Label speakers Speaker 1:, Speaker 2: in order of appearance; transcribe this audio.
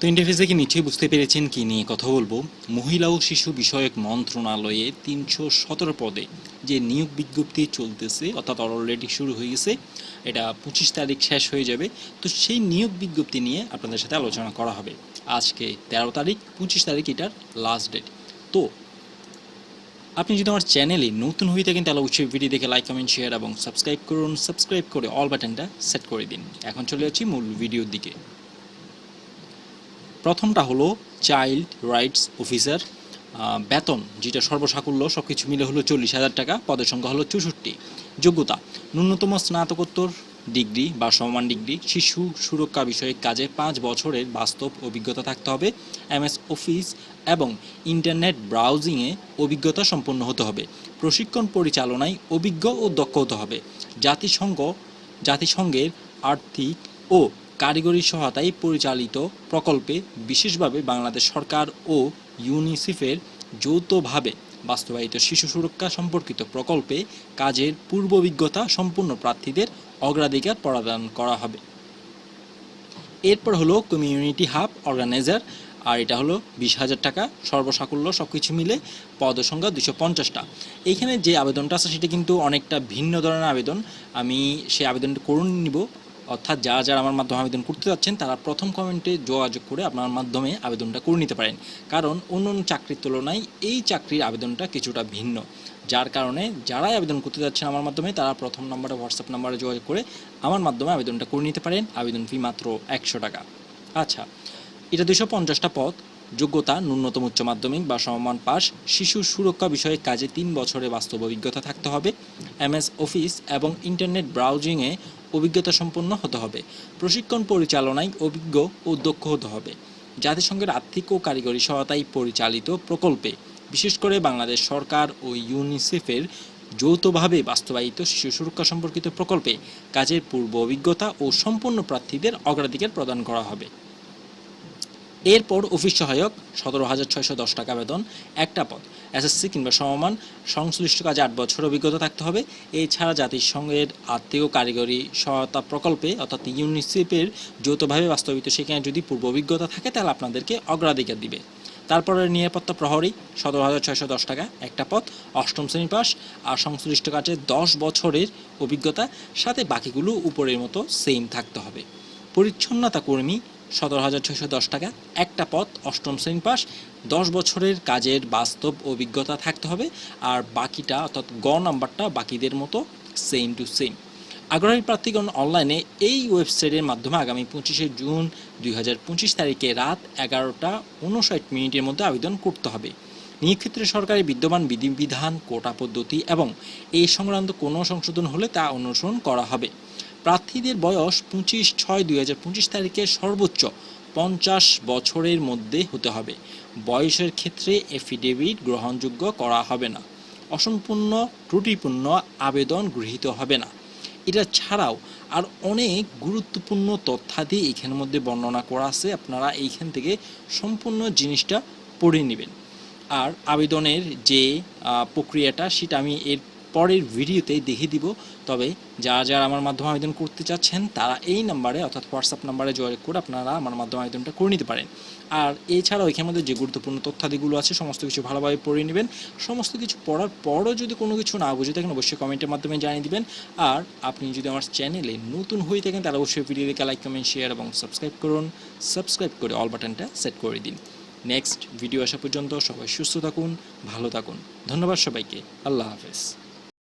Speaker 1: তো ইন্টারফেসে কি নিশ্চয়ই বুঝতে পেরেছেন কি নিয়ে কথা বলব। মহিলা ও শিশু বিষয়ক মন্ত্রণালয়ে তিনশো সতেরো পদে যে নিয়োগ বিজ্ঞপ্তি চলতেছে, অর্থাৎ অলরেডি শুরু হয়ে গেছে, এটা পঁচিশ তারিখ শেষ হয়ে যাবে। তো সেই নিয়োগ বিজ্ঞপ্তি নিয়ে আপনাদের সাথে আলোচনা করা হবে। আজকে তেরো তারিখ, পঁচিশ তারিখ এটার লাস্ট ডেট তো আপনি যদি আমার চ্যানেলে নতুন হয়ে থাকেন, তাহলে অবশ্যই ভিডিও দেখে লাইক কমেন্ট শেয়ার এবং সাবস্ক্রাইব করুন। সাবস্ক্রাইব করে অল বাটনটা সেট করে দিন। এখন চলে যাচ্ছি মূল ভিডিওর দিকে। প্রথমটা হলো চাইল্ড রাইটস অফিসার বেতন, যেটা সর্বসাকুল্য সব কিছু মিলে হলো চল্লিশ হাজার টাকা, পদের সংখ্যা হলো চৌষট্টি। যোগ্যতা, ন্যূনতম স্নাতকোত্তর ডিগ্রি বা সমান ডিগ্রি, শিশু সুরক্ষা বিষয়ক কাজে পাঁচ বছরের বাস্তব অভিজ্ঞতা থাকতে হবে, এমএস অফিস এবং ইন্টারনেট ব্রাউজিংয়ে অভিজ্ঞতা সম্পন্ন হতে হবে, প্রশিক্ষণ পরিচালনায় অভিজ্ঞ ও দক্ষ হতে হবে। জাতিসংঘ, জাতিসংঘের আর্থিক ও কারিগরি সহায়তায় পরিচালিত প্রকল্পে বিশেষভাবে বাংলাদেশ সরকার ও ইউনিসেফের যৌথভাবে বাস্তবায়িত শিশু সুরক্ষা সম্পর্কিত প্রকল্পে কাজের পূর্ব অভিজ্ঞতা সম্পূর্ণ প্রার্থীদের অগ্রাধিকার প্রদান করা হবে। এরপর হলো কমিউনিটি হাব অর্গানাইজার আর এটা হলো বিশ হাজার টাকা সর্বসাকুল্য সব কিছু মিলে পদ সংখ্যা দুশো পঞ্চাশটা। এইখানে যে আবেদনটা আছে সেটা কিন্তু অনেকটা ভিন্ন ধরনের আবেদন। আমি সেই আবেদনটা করুন নিব। অর্থাৎ যারা যারা আমার মাধ্যমে আবেদন করতে যাচ্ছেন, তারা প্রথম কমেন্টে যোগাযোগ করে আপনার মাধ্যমে আবেদনটা করে নিতে পারেন। কারণ অন্য অন্য চাকরির তুলনায় এই চাকরির আবেদনটা কিছুটা ভিন্ন। যার কারণে যারাই আবেদন করতে যাচ্ছেন আমার মাধ্যমে, তারা প্রথম নম্বরে হোয়াটসঅ্যাপ নাম্বারে যোগাযোগ করে আমার মাধ্যমে আবেদনটা করে নিতে পারেন। আবেদন ফি মাত্র একশো টাকা। আচ্ছা এটা দুশো পঞ্চাশটা পদ। যোগ্যতা, ন্যূনতম উচ্চ মাধ্যমিক বা সমমান পাস শিশু সুরক্ষা বিষয়ে কাজে তিন বছরের বাস্তব অভিজ্ঞতা থাকতে হবে। এমএস অফিস এবং ইন্টারনেট ব্রাউজিংয়ে অভিজ্ঞতা সম্পন্ন হতে হবে। প্রশিক্ষণ পরিচালনায় অভিজ্ঞ ও দক্ষ হতে হবে। জাতিসংঘের আর্থিক ও কারিগরি সহায়তায় পরিচালিত প্রকল্পে বিশেষ করে বাংলাদেশ সরকার ও ইউনিসেফের যৌথভাবে বাস্তবায়িত শিশু সুরক্ষা সম্পর্কিত প্রকল্পে কাজের পূর্ব অভিজ্ঞতা ও সম্পূর্ণ প্রার্থীদের অগ্রাধিকার প্রদান করা হবে। এরপর অফিস সহায়ক, সতেরো হাজার ছয়শো দশ টাকা বেতন, একটা পদ। এসএসসি কিংবা সমমান, সংশ্লিষ্ট কাজে আট বছর অভিজ্ঞতা থাকতে হবে। এছাড়া জাতিসংঘের আর্থিক কারিগরি সহায়তা প্রকল্পে, অর্থাৎ ইউনিসেফের যৌথভাবে বাস্তবিত সেখানে যদি পূর্ব অভিজ্ঞতা থাকে, তাহলে আপনাদেরকে অগ্রাধিকার দিবে। তারপরে নিরাপত্তা প্রহরী, সতেরো হাজার ছয়শো দশ টাকা, একটা পদ, অষ্টম শ্রেণি পাস, আর সংশ্লিষ্ট কাজে দশ বছরের অভিজ্ঞতা, সাথে বাকিগুলো উপরের মতো সেম থাকতে হবে। পরিচ্ছন্নতা কর্মী সতেরো হাজার ছয়শো দশ টাকা। একটা পথ, অষ্টম শ্রেণি পাস। দশ বছরের কাজের বাস্তব অভিজ্ঞতা থাকতে হবে। আর বাকিটা, অর্থাৎ গ নাম্বারটা, বাকিদের মতো সেম টু সেম আগ্রহী প্রার্থীগণ অনলাইনে এই ওয়েবসাইটের মাধ্যমে আগামী পঁচিশে জুন দুই হাজার পঁচিশ তারিখে রাত এগারোটা উনষাট মিনিটের মধ্যে আবেদন করতে হবে। নিয়োগ সরকারি বিদ্যমান বিধিবিধান, কোটা পদ্ধতি এবং এই সংক্রান্ত কোনো সংশোধন হলে তা অনুসরণ করা হবে। প্রার্থীদের বয়স পঁচিশ ছয় দুই হাজার পঁচিশ তারিখে সর্বোচ্চ পঞ্চাশ বছরের মধ্যে হতে হবে। বয়সের ক্ষেত্রে এফিডেভিট গ্রহণযোগ্য করা হবে না। অসম্পূর্ণ, ত্রুটিপূর্ণ আবেদন গৃহীত হবে না। এটা ছাড়াও আর অনেক গুরুত্বপূর্ণ তথ্যাদি এখানের মধ্যে বর্ণনা করা আছে। আপনারা এইখান থেকে সম্পূর্ণ জিনিসটা পড়ে নেবেন। আর আবেদনের যে প্রক্রিয়াটা, সেটা আমি এর পরের ভিডিওতে দেখিয়ে দিব। তবে যারা যারা আমার মাধ্যমে আবেদন করতে চাচ্ছেন, তারা এই নাম্বারে অর্থাৎ হোয়াটসঅ্যাপ নাম্বারে যোগাযোগ করে আপনারা আমার মাধ্যমে আবেদনটা করে নিতে পারেন। আর এছাড়াও এখানের মধ্যে যে গুরুত্বপূর্ণ তথ্যাদিগুলো আছে, সমস্ত কিছু ভালোভাবে পড়ে নেবেন। সমস্ত কিছু পড়ার পরও যদি কোনো কিছু না বুঝে থাকেন, অবশ্যই কমেন্টের মাধ্যমে জানিয়ে দিবেন। আর আপনি যদি আমার চ্যানেলে নতুন হয়ে থাকেন, তাহলে অবশ্যই ভিডিও দেখে লাইক, কমেন্ট শেয়ার এবং সাবস্ক্রাইব করুন। সাবস্ক্রাইব করে অল বাটনটা সেট করে দিন। নেক্সট ভিডিও আসা পর্যন্ত সবাই সুস্থ থাকুন, ভালো থাকুন। ধন্যবাদ সবাইকে। আল্লাহ হাফেজ।